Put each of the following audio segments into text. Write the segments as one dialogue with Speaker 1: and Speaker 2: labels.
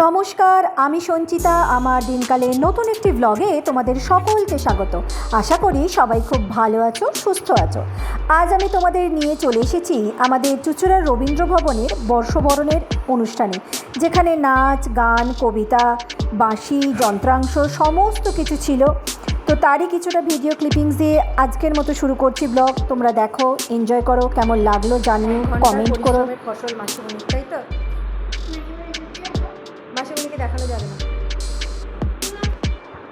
Speaker 1: নমস্কার আমি সঞ্চিতা। আমার দিনকালের নতুন একটি ব্লগে তোমাদের সকলকে স্বাগত। আশা করি সবাই খুব ভালো আছো সুস্থ আছো। আজ আমি তোমাদের নিয়ে চলে এসেছি আমাদের চুচুড়ার রবীন্দ্র ভবনের বর্ষবরণের অনুষ্ঠানে যেখানে নাচ গান কবিতা বাঁশি যন্ত্রাংশ সমস্ত কিছু ছিল। তো তারই কিছুটা ভিডিও ক্লিপিংস দিয়ে আজকের মতো শুরু করছি ব্লগ তোমরা দেখো এনজয় করো কেমন লাগল জানিও কমেন্ট করো। ফসল মাসিমণি তাই তো? দেখানো যাবে না।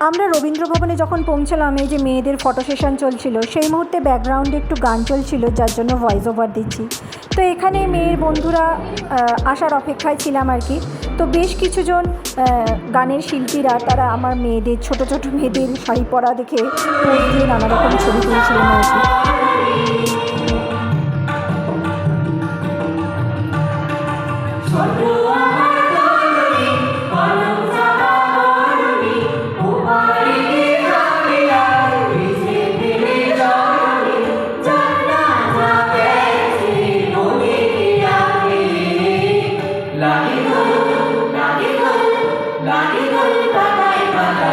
Speaker 1: আমরা রবীন্দ্র ভবনে যখন পৌঁছলাম, এই যে মেয়েদের ফটো সেশন চলছিল, সেই মুহূর্তে ব্যাকগ্রাউন্ডে একটু গান চলছিল, যার জন্য ভয়েস ওভার দিচ্ছি। তো এখানে মেয়ের বন্ধুরা আসার অপেক্ষায় ছিলাম আর কি। তো বেশ কিছুজন গানের শিল্পীরা, তারা আমার মেয়েদের, ছোট ছোট মেয়েদের শাড়ি পরা দেখে নানা রকম ছবি তুলছিলেন আর কি।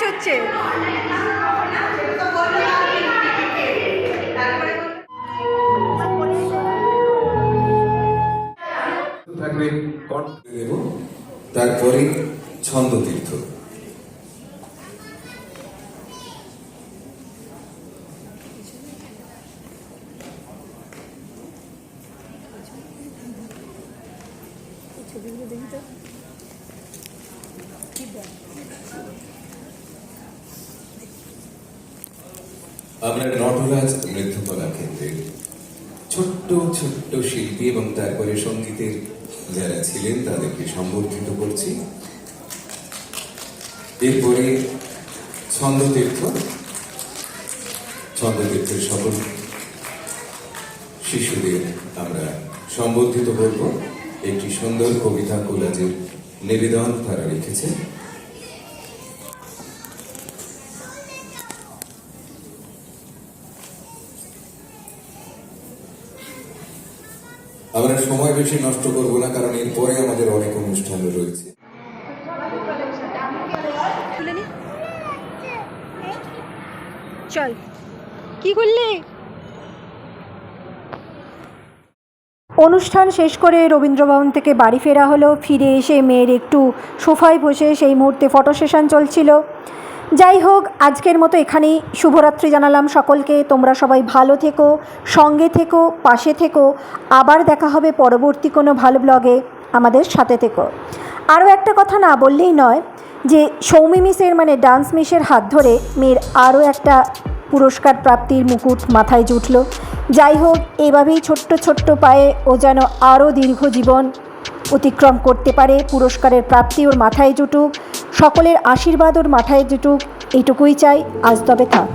Speaker 1: কি গানের নাচ হচ্ছে।
Speaker 2: থাকবে কণ্ঠ দেব তারপরে ছন্দ আমরা নটরাজ নৃত্যকলা কেন্দ্রের ছোট্ট ছোট্ট শিল্পী এবং তারপরে সঙ্গীতের যারা ছিলেন, তাদেরকে সম্বর্ধিত করছি। এরপরে ছন্দতীর্থ। ছন্দতীর্থের সকল শিশুদের আমরা সম্বর্ধিত করব। একটি সুন্দর কবিতা কোলাজের নিবেদন তারা রেখেছে আমরা সময় বেশি নষ্ট করব না, কারণ এরপরে আমাদের অনেক অনুষ্ঠান রয়েছে।
Speaker 1: চল। কি করলি? অনুষ্ঠান শেষ করে রবীন্দ্রভবন থেকে বাড়ি ফেরা হলো। ফিরে এসে মেয়ের একটু সোফায় বসে সেই মুহূর্তে ফটো সেশন চলছিল। যাই হোক আজকের মতো এখানেই শুভরাত্রি জানালাম সকলকে। তোমরা সবাই ভালো থেকো, সঙ্গে থেকো, পাশে থেকো। আবার দেখা হবে পরবর্তী কোনো ভালো ব্লগে আমাদের সাথে থেকো। আরও একটা কথা না বললেই নয় যে, সৌমি মিসের মানে ডান্স মিসের হাত ধরে মেয়ের আরও একটা পুরস্কার প্রাপ্তির মুকুট মাথায় জুটল। যাই হোক এভাবেই ছোট্ট ছোট্ট পায়ে ও যেন আরও দীর্ঘ জীবন অতিক্রম করতে পারে পুরস্কারের প্রাপ্তি ওর মাথায় জুটুক। সকলের আশীর্বাদ ওর মাথায় যেটুক এটুকুই চাই, আজ তবে থাক।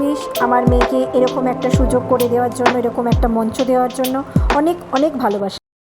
Speaker 1: মিস আমার মেয়েকে এরকম একটা সুযোগ করে দেওয়ার জন্য, এরকম একটা মঞ্চ দেওয়ার জন্য অনেক অনেক ভালোবাসা।